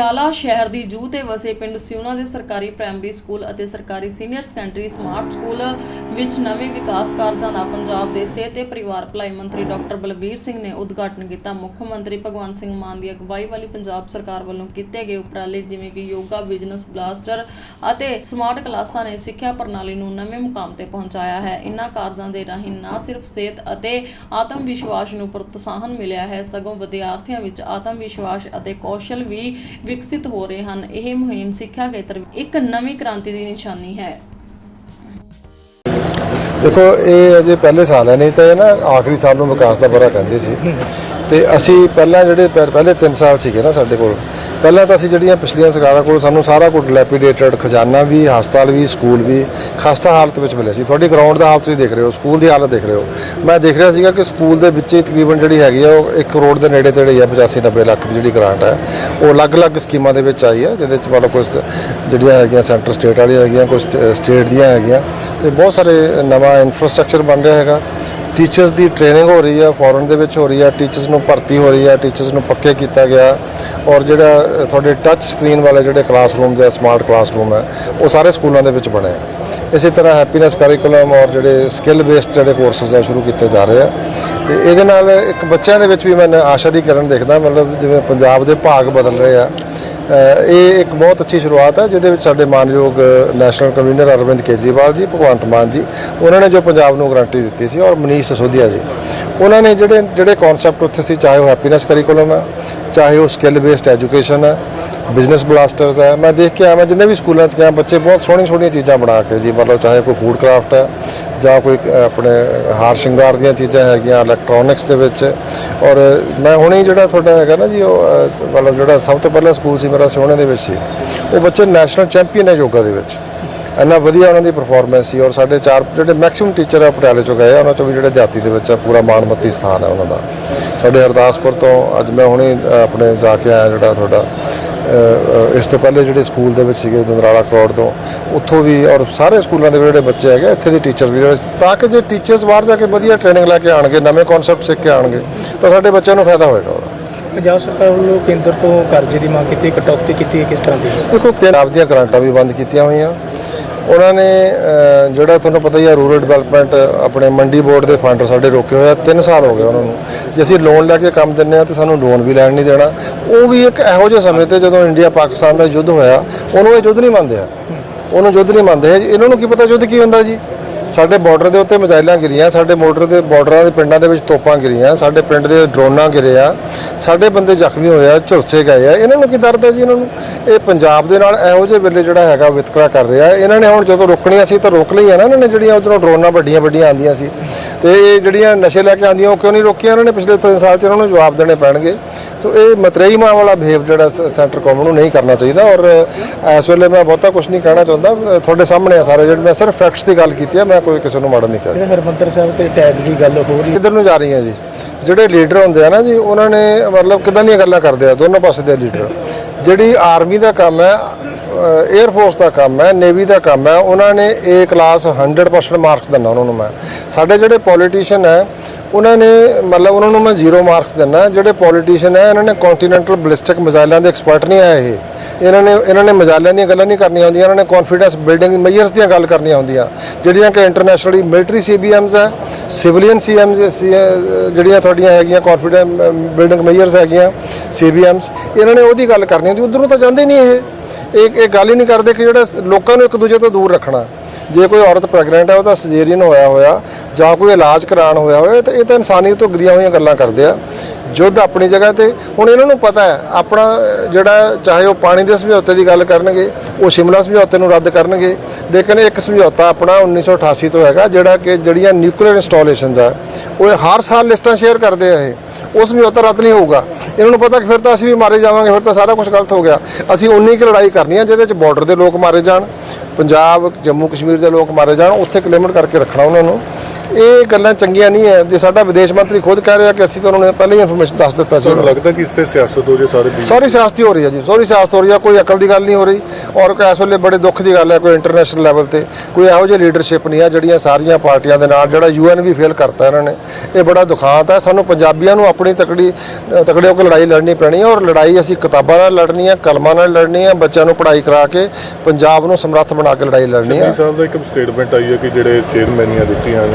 ਪਟਿਆਲਾ ਸ਼ਹਿਰ ਦੀ ਜੂਹ ਤੇ ਵਸੇ ਪਿੰਡ ਸਿਉਣਾ ਦੇ ਸਰਕਾਰੀ ਪ੍ਰਾਇਮਰੀ ਸਕੂਲ ਅਤੇ ਸਰਕਾਰੀ ਸੀਨੀਅਰ ਸੈਕੰਡਰੀ ਸਮਾਰਟ ਸਕੂਲ ਵਿੱਚ ਨਵੇਂ ਵਿਕਾਸ ਕਾਰਜਾਂ ਦਾ ਪੰਜਾਬ ਦੇ ਸਿਹਤ ਤੇ ਪਰਿਵਾਰ ਭਲਾਈ ਮੰਤਰੀ ਡਾਕਟਰ ਬਲਬੀਰ ਸਿੰਘ ਨੇ ਉਦਘਾਟਨ ਕੀਤਾ। ਮੁੱਖ ਮੰਤਰੀ ਭਗਵੰਤ ਸਿੰਘ ਮਾਨ ਦੀ ਅਗਵਾਈ ਵਾਲੀ ਪੰਜਾਬ ਸਰਕਾਰ ਵੱਲੋਂ ਕੀਤੇ ਗਏ ਉਪਰਾਲੇ ਜਿਵੇਂ ਕਿ ਯੋਗਾ, ਬਿਜ਼ਨਸ ਬਲਾਸਟਰ ਅਤੇ ਸਮਾਰਟ ਕਲਾਸਾਂ ਨੇ ਸਿੱਖਿਆ ਪ੍ਰਣਾਲੀ ਨੂੰ ਨਵੇਂ ਮੁਕਾਮ ਤੇ ਪਹੁੰਚਾਇਆ ਹੈ। ਇਨ੍ਹਾਂ ਕਾਰਜਾਂ ਦੇ ਰਾਹੀਂ ਨਾ ਸਿਰਫ ਸਿਹਤ ਅਤੇ ਆਤਮ ਵਿਸ਼ਵਾਸ ਨੂੰ ਪ੍ਰੋਤਸਾਹਨ ਮਿਲਿਆ ਹੈ, ਸਗੋਂ ਵਿਦਿਆਰਥੀਆਂ ਵਿੱਚ ਆਤਮ ਵਿਸ਼ਵਾਸ ਅਤੇ ਕੌਸ਼ਲ ਵੀ ਵਿਕਸਿਤ ਹੋ ਰਹੇ ਹਨ। ਇਹ ਮੁਹਿੰਮ ਸਿੱਖਿਆ ਖੇਤਰ ਇੱਕ ਨਵੀਂ ਕ੍ਰਾਂਤੀ ਦੀ ਨਿਸ਼ਾਨੀ ਹੈ। ਦੇਖੋ, ਇਹ ਅਜੇ ਪਹਿਲੇ ਸਾਲ ਹੈ, ਨਹੀਂ ਤਾਂ ਇਹ ਨਾ ਆਖਰੀ ਸਾਲ ਨੂੰ ਵਿਕਾਸ ਦਾ ਬੜਾ ਕਹਿੰਦੇ ਸੀ। ਤੇ ਅਸੀਂ ਪਹਿਲਾਂ ਜਿਹੜੇ, ਪਹਿਲੇ 3 ਸਾਲ ਸੀਗੇ ਨਾ ਸਾਡੇ ਕੋਲ ਪਹਿਲਾਂ ਤਾਂ ਅਸੀਂ ਜਿਹੜੀਆਂ ਪਿਛਲੀਆਂ ਸਰਕਾਰਾਂ ਕੋਲ ਸਾਨੂੰ ਸਾਰਾ ਕੁਝ ਲੈਪੀਡੇਟਡ ਖਜ਼ਾਨਾ ਵੀ, ਹਸਪਤਾਲ ਵੀ, ਸਕੂਲ ਵੀ, ਖਸਤਾ ਹਾਲਤ ਵਿੱਚ ਮਿਲਿਆ ਸੀ। ਤੁਹਾਡੀ ਗਰਾਊਂਡ ਦਾ ਹਾਲਤ ਤੁਸੀਂ ਦੇਖ ਰਹੇ ਹੋ, ਸਕੂਲ ਦੀ ਹਾਲਤ ਦੇਖ ਰਹੇ ਹੋ। ਮੈਂ ਦੇਖ ਰਿਹਾ ਸੀਗਾ ਕਿ ਸਕੂਲ ਦੇ ਵਿੱਚ ਹੀ ਤਕਰੀਬਨ ਜਿਹੜੀ ਹੈਗੀ ਆ, ਉਹ 1 ਕਰੋੜ ਦੇ ਨੇੜੇ ਤੇੜੇ ਹੀ ਆ 85 90 ਲੱਖ ਦੀ ਜਿਹੜੀ ਗ੍ਰਾਂਟ ਹੈ ਉਹ ਅਲੱਗ-ਅਲੱਗ ਸਕੀਮਾਂ ਦੇ ਵਿੱਚ ਆਈ ਹੈ ਜਿਹਦੇ ਵਿੱਚ ਮਤਲਬ ਕੁਝ ਜਿਹੜੀਆਂ ਹੈਗੀਆਂ ਸੈਂਟਰ ਸਟੇਟ ਵਾਲੀਆਂ ਹੈਗੀਆਂ ਕੁਝ ਸਟੇਟ ਦੀਆਂ ਹੈਗੀਆਂ, ਤੇ ਬਹੁਤ ਸਾਰੇ ਨਵਾਂ ਇਨਫਰਾਸਟ੍ਰਕਚਰ ਬਣ ਰਿਹਾ ਹੈਗਾ। ਟੀਚਰਸ ਦੀ ਟ੍ਰੇਨਿੰਗ ਹੋ ਰਹੀ ਹੈ ਫੋਰਨ ਦੇ ਵਿੱਚ ਹੋ ਰਹੀ ਹੈ ਟੀਚਰਸ ਨੂੰ ਭਰਤੀ ਹੋ ਰਹੀ ਹੈ ਟੀਚਰਸ ਨੂੰ ਪੱਕੇ ਕੀਤਾ ਗਿਆ। ਔਰ ਜਿਹੜਾ ਤੁਹਾਡੇ ਟੱਚ ਸਕਰੀਨ ਵਾਲੇ ਜਿਹੜੇ ਕਲਾਸਰੂਮ ਜਾਂ ਸਮਾਰਟ ਕਲਾਸਰੂਮ ਹੈ ਉਹ ਸਾਰੇ ਸਕੂਲਾਂ ਦੇ ਵਿੱਚ ਬਣੇ ਆ। ਇਸੇ ਤਰ੍ਹਾਂ ਹੈਪੀਨੈਸ ਕਰਿਕੂਲਮ ਔਰ ਜਿਹੜੇ ਸਕਿੱਲ ਬੇਸਡ ਜਿਹੜੇ ਕੋਰਸਸ ਆ, ਸ਼ੁਰੂ ਕੀਤੇ ਜਾ ਰਹੇ ਆ। ਤੇ ਇਹਦੇ ਨਾਲ ਇੱਕ ਬੱਚਿਆਂ ਦੇ ਵਿੱਚ ਵੀ ਮੈਂ ਆਸ਼ਾ ਦੀ ਕਿਰਨ ਦੇਖਦਾ, ਮਤਲਬ ਜਿਵੇਂ ਪੰਜਾਬ ਦੇ ਭਾਗ ਬਦਲ ਰਹੇ ਆ। ਇਹ ਇੱਕ ਬਹੁਤ ਅੱਛੀ ਸ਼ੁਰੂਆਤ ਹੈ, ਜਿਹਦੇ ਵਿੱਚ ਸਾਡੇ ਮਾਨਯੋਗ ਨੈਸ਼ਨਲ ਕਨਵੀਨਰ ਅਰਵਿੰਦ ਕੇਜਰੀਵਾਲ ਜੀ, ਭਗਵੰਤ ਮਾਨ ਜੀ, ਉਹਨਾਂ ਨੇ ਜੋ ਪੰਜਾਬ ਨੂੰ ਗਰੰਟੀ ਦਿੱਤੀ ਸੀ, ਔਰ ਮਨੀਸ਼ ਸਸੋਦੀਆ ਜੀ। ਉਹਨਾਂ ਨੇ ਜਿਹੜੇ ਜਿਹੜੇ ਕਨਸੈਪਟ ਉੱਥੇ ਸੀ, ਚਾਹੇ ਉਹ ਹੈਪੀਨੈਸ ਕਰਿਕੂਲਮ ਹੈ, ਚਾਹੇ ਉਹ ਸਕਿੱਲ ਬੇਸਡ ਐਜੂਕੇਸ਼ਨ ਹੈ ਬਿਜ਼ਨਸ ਬਲਾਸਟਰਸ ਹੈ। ਮੈਂ ਦੇਖ ਕੇ ਆਇਆ, ਮੈਂ ਜਿੰਨੇ ਵੀ ਸਕੂਲਾਂ 'ਚ ਗਿਆ, ਬੱਚੇ ਬਹੁਤ ਸੋਹਣੀਆਂ ਸੋਹਣੀਆਂ ਚੀਜ਼ਾਂ ਬਣਾ ਕੇ ਜੀ, ਮਤਲਬ ਚਾਹੇ ਕੋਈ ਫੂਡ ਕਰਾਫਟ ਹੈ ਜਾਂ ਕੋਈ ਆਪਣੇ ਹਾਰ ਸ਼ਿੰਗਾਰ ਦੀਆਂ ਚੀਜ਼ਾਂ ਹੈਗੀਆਂ ਇਲੈਕਟ੍ਰੋਨਿਕਸ ਦੇ ਵਿੱਚ। ਔਰ ਮੈਂ ਹੁਣੇ ਜਿਹੜਾ ਤੁਹਾਡਾ ਹੈਗਾ ਨਾ ਜੀ ਉਹ ਮਤਲਬ ਜਿਹੜਾ ਸਭ ਤੋਂ ਪਹਿਲਾ ਸਕੂਲ ਸੀ ਮੇਰਾ ਸੋਹਣੇ ਦੇ ਵਿੱਚ ਸੀ। ਉਹ ਬੱਚੇ ਨੈਸ਼ਨਲ ਚੈਂਪੀਅਨ ਹੈ ਯੋਗਾ ਦੇ ਵਿੱਚ। ਇੰਨਾ ਵਧੀਆ ਉਹਨਾਂ ਦੀ ਪਰਫਾਰਮੈਂਸ ਸੀ ਔਰ ਸਾਡੇ ਚਾਰ ਜਿਹੜੇ ਮੈਕਸਿਮਮ ਟੀਚਰ ਆ ਪਟਿਆਲੇ ਚੋਂ ਗਏ ਆ, ਉਹਨਾਂ ਚੋਂ ਵੀ ਜਿਹੜੇ ਜਾਤੀ ਦੇ ਵਿੱਚ ਆ, ਪੂਰਾ ਮਾਣਮੱਤੀ ਸਥਾਨ ਹੈ ਉਹਨਾਂ ਦਾ। ਸਾਡੇ ਹਰਦਾਸਪੁਰ ਤੋਂ ਅੱਜ ਮੈਂ ਹੁਣੇ ਆਪਣੇ ਜਾ ਕੇ ਆਇਆ ਜਿਹੜਾ ਤੁਹਾਡਾ ਇਸ ਤੋਂ ਪਹਿਲੇ ਜਿਹੜੇ ਸਕੂਲ ਦੇ ਵਿੱਚ ਸੀਗੇ ਦੰਦਰਾਲਾ ਕਰੋੜ ਤੋਂ ਉੱਥੋਂ ਵੀ ਔਰ ਸਾਰੇ ਸਕੂਲਾਂ ਦੇ ਜਿਹੜੇ ਬੱਚੇ ਹੈਗੇ ਇੱਥੇ ਦੇ ਟੀਚਰਸ ਵੀ ਤਾਂ ਕਿ ਜੇ ਟੀਚਰਸ ਬਾਹਰ ਜਾ ਕੇ ਵਧੀਆ ਟ੍ਰੇਨਿੰਗ ਲੈ ਕੇ ਆਣਗੇ ਨਵੇਂ ਕਨਸੈਪਟ ਸਿੱਖ ਕੇ ਆਣਗੇ ਤਾਂ ਸਾਡੇ ਬੱਚਿਆਂ ਨੂੰ ਫਾਇਦਾ ਹੋਏਗਾ ਉਹਦਾ। ਪੰਜਾਬ ਸਰਕਾਰ ਵੱਲੋਂ ਕੇਂਦਰ ਤੋਂ ਕਰਜ਼ੇ ਦੀ ਮੰਗ ਕੀਤੀ ਕਟੌਤੀ ਕੀਤੀ ਹੈ ਕਿਸ ਤਰ੍ਹਾਂ ਦੀ? ਦੇਖੋ ਪੰਜਾਬ ਦੀਆਂ ਗ੍ਰਾਂਟਾਂ ਵੀ ਬੰਦ ਕੀਤੀਆਂ ਹੋਈਆਂ ਉਹਨਾਂ ਨੇ ਜਿਹੜਾ ਤੁਹਾਨੂੰ ਪਤਾ ਹੀ ਆ ਰੂਰਲ ਡਿਵੈਲਪਮੈਂਟ ਆਪਣੇ ਮੰਡੀ ਬੋਰਡ ਦੇ ਫੰਡ ਸਾਡੇ ਰੋਕੇ ਹੋਏ ਆ 3 ਸਾਲ ਹੋ ਗਏ ਉਹਨਾਂ ਨੂੰ। ਜੇ ਅਸੀਂ ਲੋਨ ਲੈ ਕੇ ਕੰਮ ਦਿੰਨੇ ਆ ਤੇ ਸਾਨੂੰ ਲੋਨ ਵੀ ਲੈਣ ਨਹੀਂ ਦੇਣਾ। ਉਹ ਵੀ ਇੱਕ ਇਹੋ ਜਿਹੇ ਸਮੇਂ ਤੇ ਜਦੋਂ ਇੰਡੀਆ ਪਾਕਿਸਤਾਨ ਦਾ ਯੁੱਧ ਹੋਇਆ, ਉਹਨੂੰ ਇਹ ਯੁੱਧ ਨਹੀਂ ਮੰਨਦੇ ਆ। ਉਹਨੂੰ ਯੁੱਧ ਨਹੀਂ ਮੰਨਦੇ ਇਹਨਾਂ ਨੂੰ ਕੀ ਪਤਾ ਯੁੱਧ ਕੀ ਹੁੰਦਾ ਜੀ? ਸਾਡੇ ਬਾਰਡਰ ਦੇ ਉੱਤੇ ਮਿਜ਼ਾਈਲਾਂ ਗਿਰੀਆਂ, ਸਾਡੇ ਬਾਰਡਰ ਦੇ ਬਾਰਡਰਾਂ ਦੇ ਪਿੰਡਾਂ ਦੇ ਵਿੱਚ ਤੋਪਾਂ ਗਿਰੀਆਂ, ਸਾਡੇ ਪਿੰਡ ਦੇ ਡਰੋਨਾਂ ਗਿਰੇ ਆ, ਸਾਡੇ ਬੰਦੇ ਜ਼ਖਮੀ ਹੋਏ ਆ, ਝੁਲਸੇ ਗਏ ਆ। ਇਹਨਾਂ ਨੂੰ ਕੀ ਦਰਦ ਹੈ ਜੀ ਇਹਨਾਂ ਨੂੰ? ਇਹ ਪੰਜਾਬ ਦੇ ਨਾਲ ਇਹੋ ਜਿਹੇ ਵੇਲੇ ਜਿਹੜਾ ਹੈਗਾ ਵਿਤਕਰਾ ਕਰ ਰਿਹਾ। ਇਹਨਾਂ ਨੇ ਹੁਣ ਜਦੋਂ ਰੋਕਣੀਆਂ ਸੀ ਤਾਂ ਰੋਕ ਲਈ ਆ ਨਾ ਇਹਨਾਂ ਨੇ ਜਿਹੜੀਆਂ ਉਧਰੋਂ ਡਰੋਨਾਂ ਵੱਡੀਆਂ ਵੱਡੀਆਂ ਆਂਦੀਆਂ ਸੀ। ਤੇ ਇਹ ਜਿਹੜੀਆਂ ਨਸ਼ੇ ਲੈ ਕੇ ਆਂਦੀਆਂ ਉਹ ਕਿਉਂ ਨਹੀਂ ਰੋਕੀਆਂ? ਇਹਨਾਂ ਨੇ ਪਿਛਲੇ 3 ਸਾਲ 'ਚ ਇਹਨਾਂ ਨੂੰ ਜਵਾਬ ਦੇਣੇ ਪੈਣਗੇ। ਸੋ ਇਹ ਮਤਰੇਈ ਮਾਂ ਵਾਲਾ ਬਿਹੇਵ ਜਿਹੜਾ ਸੈਂਟਰ ਕੌਮ ਨੂੰ ਨਹੀਂ ਕਰਨਾ ਚਾਹੀਦਾ ਔਰ ਇਸ ਵੇਲੇ ਮੈਂ ਬਹੁਤਾ ਕੁਝ ਨਹੀਂ ਕਹਿਣਾ ਚਾਹੁੰਦਾ। ਤੁਹਾਡੇ ਸਾਹਮਣੇ ਆ ਸਾਰੇ ਜਿਹੜੇ ਮੈਂ ਸਿਰਫ ਫੈਕਟਸ ਦੀ ਗੱਲ ਕੀਤੀ ਹੈ ਮੈਂ ਕੋਈ ਕਿਸੇ ਨੂੰ ਮਾੜਾ ਨਹੀਂ ਕਹਿ। ਰਿਹਾ ਜਿਹੜਾ ਹਰਮੰਦਰ ਸਾਹਿਬ ਤੇ ਟੈਗ ਦੀ ਗੱਲ ਹੋ ਰਹੀ ਕਿੱਧਰ ਨੂੰ ਜਾ ਰਹੀਆਂ ਜੀ? ਜਿਹੜੇ ਲੀਡਰ ਹੁੰਦੇ ਆ ਨਾ ਜੀ ਉਹਨਾਂ ਨੇ ਮਤਲਬ ਕਿਦਾਂ ਦੀਆਂ ਗੱਲਾਂ ਕਰਦੇ ਆ? ਦੋਨੋਂ ਪਾਸੇ ਦੇ ਲੀਡਰ। ਜਿਹੜੀ ਆਰਮੀ ਦਾ ਕੰਮ ਹੈ 에ਅਰ ਫੋਰਸ ਦਾ ਕੰਮ ਹੈ ਨੇਵੀ ਦਾ ਕੰਮ ਹੈ ਉਹਨਾਂ ਨੇ ਏ ਕਲਾਸ 100% ਮਾਰਕਸ ਦਿੰਨਾ ਉਹਨਾਂ ਨੂੰ ਮੈਂ। ਸਾਡੇ ਜਿਹੜੇ ਪੋਲੀਟੀਸ਼ੀਅਨ ਹੈ ਉਹਨਾਂ ਨੇ, ਮਤਲਬ ਉਹਨਾਂ ਨੂੰ ਮੈਂ ਜ਼ੀਰੋ ਮਾਰਕਸ ਦਿੰਦਾ, ਜਿਹੜੇ ਪੋਲੀਟੀਸ਼ੀਅਨ ਹੈ, ਇਹਨਾਂ ਨੇ ਕੰਟੀਨੈਂਟਲ ਬਲਿਸਟਿਕ ਮਿਜ਼ਾਈਲਾਂ ਦੇ ਐਕਸਪਰਟ ਨਹੀਂ ਆਏ ਇਹ। ਇਹਨਾਂ ਨੇ ਇਹਨਾਂ ਨੇ ਮਿਜ਼ਾਈਲਾਂ ਦੀਆਂ ਗੱਲਾਂ ਨਹੀਂ ਕਰਨੀਆਂ ਹੁੰਦੀਆਂ, ਇਹਨਾਂ ਨੇ ਕੌਨਫੀਡੈਂਸ ਬਿਲਡਿੰਗ ਮੇਜਰਸ ਦੀਆਂ ਗੱਲ ਕਰਨੀਆਂ ਹੁੰਦੀਆਂ, ਜਿਹੜੀਆਂ ਕਿ ਇੰਟਰਨੈਸ਼ਨਲੀ ਮਿਲਟਰੀ ਸੀਬੀਐਮਸ ਹੈ ਸਿਵਲੀਅਨ ਸੀਐਮਸ ਜਿਹੜੀਆਂ ਤੁਹਾਡੀਆਂ ਹੈਗੀਆਂ ਕੌਨਫੀਡੈਂਸ ਬਿਲਡਿੰਗ ਮੇਜਰਸ ਹੈਗੀਆਂ ਸੀਬੀਐਮਸ ਇਹਨਾਂ ਨੇ ਉਹਦੀ ਗੱਲ ਕਰਨੀ ਹੁੰਦੀ, ਉਧਰੋਂ ਤਾਂ ਜਾਂਦੇ ਨਹੀਂ ਇਹ ਇਹ ਗੱਲ ਹੀ ਨਹੀਂ ਕਰਦੇ ਕਿ ਜਿਹੜਾ ਲੋਕਾਂ ਨੂੰ ਇੱਕ ਦੂਜੇ ਤੋਂ ਦੂਰ ਰੱਖਣਾ। ਜੇ ਕੋਈ ਔਰਤ ਪ੍ਰੈਗਨੈਂਟ ਹੈ ਉਹਦਾ ਸਰਜਰੀਨ ਹੋਇਆ ਹੋਇਆ, ਜਾਂ ਕੋਈ ਇਲਾਜ ਕਰਾਉਣ ਹੋਇਆ ਹੋਇਆ ਤਾਂ ਇਹ ਤਾਂ ਇਨਸਾਨੀਅਤ ਤੋਂ ਗਰੀਆਂ ਹੋਈਆਂ ਗੱਲਾਂ ਕਰਦੇ ਆ। ਯੁੱਧ ਆਪਣੀ ਜਗ੍ਹਾ ਤੇ, ਹੁਣ ਇਹਨਾਂ ਨੂੰ ਪਤਾ ਹੈ, ਆਪਣਾ, ਜਿਹੜਾ ਚਾਹੇ ਉਹ ਪਾਣੀ ਦੇ ਸਮਝੌਤੇ ਦੀ ਗੱਲ ਕਰਨਗੇ, ਉਹ ਸ਼ਿਮਲਾ ਸਮਝੌਤੇ ਨੂੰ ਰੱਦ ਕਰਨਗੇ। ਲੇਕਿਨ ਇੱਕ ਸਮਝੌਤਾ ਆਪਣਾ 1988 ਤੋਂ ਹੈਗਾ, ਜਿਹੜਾ ਕਿ ਜਿਹੜੀਆਂ ਨਿਊਕਲੀਅਰ ਇੰਸਟਾਲੇਸ਼ਨਸ ਆ, ਉਹ ਹਰ ਸਾਲ ਲਿਸਟਾਂ ਸ਼ੇਅਰ ਕਰਦੇ ਆ ਇਹ। ਉਹ ਸਮਝੌਤਾ ਰੱਦ ਨਹੀਂ ਹੋਊਗਾ। ਇਹਨਾਂ ਨੂੰ ਪਤਾ ਕਿ ਫਿਰ ਤਾਂ ਅਸੀਂ ਵੀ ਮਾਰੇ ਜਾਵਾਂਗੇ, ਫਿਰ ਤਾਂ ਸਾਰਾ ਕੁਝ ਗਲਤ ਹੋ ਗਿਆ। ਅਸੀਂ ਉਨੀ ਕੁ ਲੜਾਈ ਕਰਨੀ ਹੈ ਜਿਹਦੇ ਵਿੱਚ ਬਾਰਡਰ ਦੇ ਲੋਕ ਮਾਰੇ ਜਾਣ, ਪੰਜਾਬ ਜੰਮੂ ਕਸ਼ਮੀਰ ਦੇ ਲੋਕ ਮਾਰੇ ਜਾਣ, ਉੱਥੇ ਇੱਕ ਕਰਕੇ ਰੱਖਣਾ ਉਹਨਾਂ ਨੂੰ। ਇਹ ਗੱਲਾਂ ਚੰਗੀਆਂ ਨਹੀਂ ਹੈ। ਜੇ ਸਾਡਾ ਵਿਦੇਸ਼ ਮੰਤਰੀ ਖੁਦ ਕਹਿ ਰਿਹਾ ਕਿ ਅਸੀਂ ਤਾਂ ਉਹਨਾਂ ਨੂੰ ਪਹਿਲਾਂ ਹੀ ਇਨਫੋਰਮੇਸ਼ਨ ਦੱਸ ਦਿੱਤਾ ਸੀ। ਤੁਹਾਨੂੰ ਲੱਗਦਾ ਕਿ ਇਸ ਤੇ ਸਿਆਸਤ ਹੋ ਜੇ ਸਾਰੇ ਵੀ ਸੌਰੀ ਸਿਆਸਤ ਹੀ ਰਹੀ ਹੈ ਜੀ। ਸੌਰੀ ਸਿਆਸਤ ਹੋ ਰਹੀ ਹੈ। ਕੋਈ ਅਕਲ ਦੀ ਗੱਲ ਨਹੀਂ ਹੋ ਰਹੀ। ਔਰ ਕੋਈ ਇਸ ਵੇਲੇ ਬੜੇ ਦੁੱਖ ਦੀ ਗੱਲ ਹੈ ਕੋਈ ਇੰਟਰਨੈਸ਼ਨਲ ਲੈਵਲ ਤੇ। ਕੋਈ ਇਹੋ ਜਿਹੀ ਲੀਡਰਸ਼ਿਪ ਨਹੀਂ ਹੈ ਜਿਹੜੀਆਂ ਸਾਰੀਆਂ ਪਾਰਟੀਆਂ ਦੇ ਨਾਲ ਜਿਹੜਾ ਯੂਐਨ ਵੀ ਫੇਲ ਕਰਤਾ ਇਹਨਾਂ ਨੇ। ਇਹ ਬੜਾ ਦੁਖਾਂਤ ਹੈ। ਸਾਨੂੰ ਪੰਜਾਬੀਆਂ ਨੂੰ ਆਪਣੀ ਤਕੜੀ ਤਕੜੇ ਹੋ ਕੇ ਲੜਾਈ ਲੜਨੀ ਪੈਣੀ ਹੈ। ਔਰ ਲੜਾਈ ਅਸੀਂ ਕਿਤਾਬਾਂ ਨਾਲ ਲੜਨੀ ਹੈ ਕਲਮਾਂ ਨਾਲ ਲੜਨੀ ਹੈ ਬੱਚਿਆਂ ਨੂੰ ਪੜ੍ਹਾਈ ਕਰਾ ਕੇ ਪੰਜਾਬ ਨੂੰ ਸਮਰੱਥ ਬਣਾ ਕੇ ਲੜਾਈ ਲੜਨੀ ਹੈ। ਸਾਹਿਬ ਦਾ ਇੱਕ ਸਟੇਟਮੈਂਟ ਆਈ ਹੈ ਕਿ ਜਿਹੜੇ ਚੇਅਰਮੈਨੀਆਂ ਦਿੱਤੀਆਂ ਨੇ।